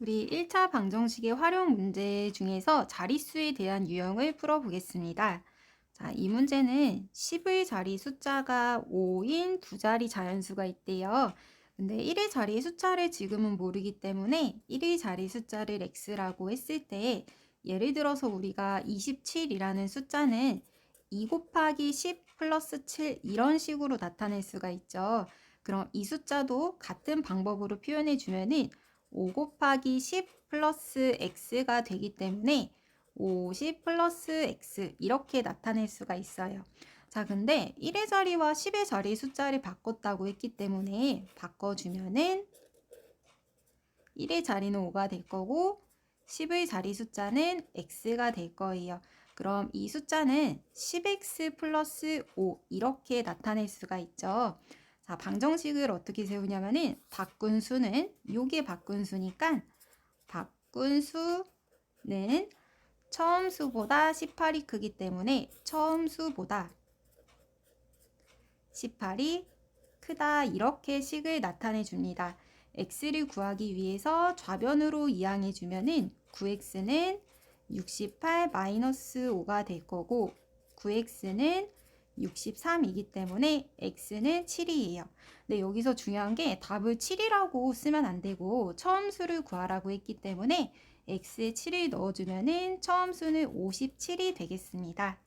우리 1차 방정식의 활용 문제 중에서 자릿수에 대한 유형을 풀어보겠습니다. 자, 이 문제는 10의 자리 숫자가 5인 두 자리 자연수가 있대요. 근데 1의 자리 숫자를 지금은 모르기 때문에 1의 자리 숫자를 x라고 했을 때 예를 들어서 우리가 27이라는 숫자는 2 곱하기 10 플러스 7 이런 식으로 나타낼 수가 있죠. 그럼 이 숫자도 같은 방법으로 표현해 주면은 5 곱하기 10 플러스 x가 되기 때문에 50 플러스 x 이렇게 나타낼 수가 있어요. 자, 근데 1의 자리와 10의 자리 숫자를 바꿨다고 했기 때문에 바꿔주면은 1의 자리는 5가 될 거고 10의 자리 숫자는 x가 될 거예요. 그럼 이 숫자는 10x 플러스 5 이렇게 나타낼 수가 있죠. 자, 방정식을 어떻게 세우냐면은 바꾼 수는 요게 바꾼 수니까 바꾼 수는 처음 수보다 18이 크기 때문에 처음 수보다 18이 크다 이렇게 식을 나타내 줍니다. x를 구하기 위해서 좌변으로 이항해 주면은 9x는 68 마이너스 5가 될 거고 9x는 63이기 때문에 x는 7이에요. 근데 여기서 중요한 게 답을 7이라고 쓰면 안 되고 처음 수를 구하라고 했기 때문에 x에 7을 넣어주면은 처음 수는 57이 되겠습니다.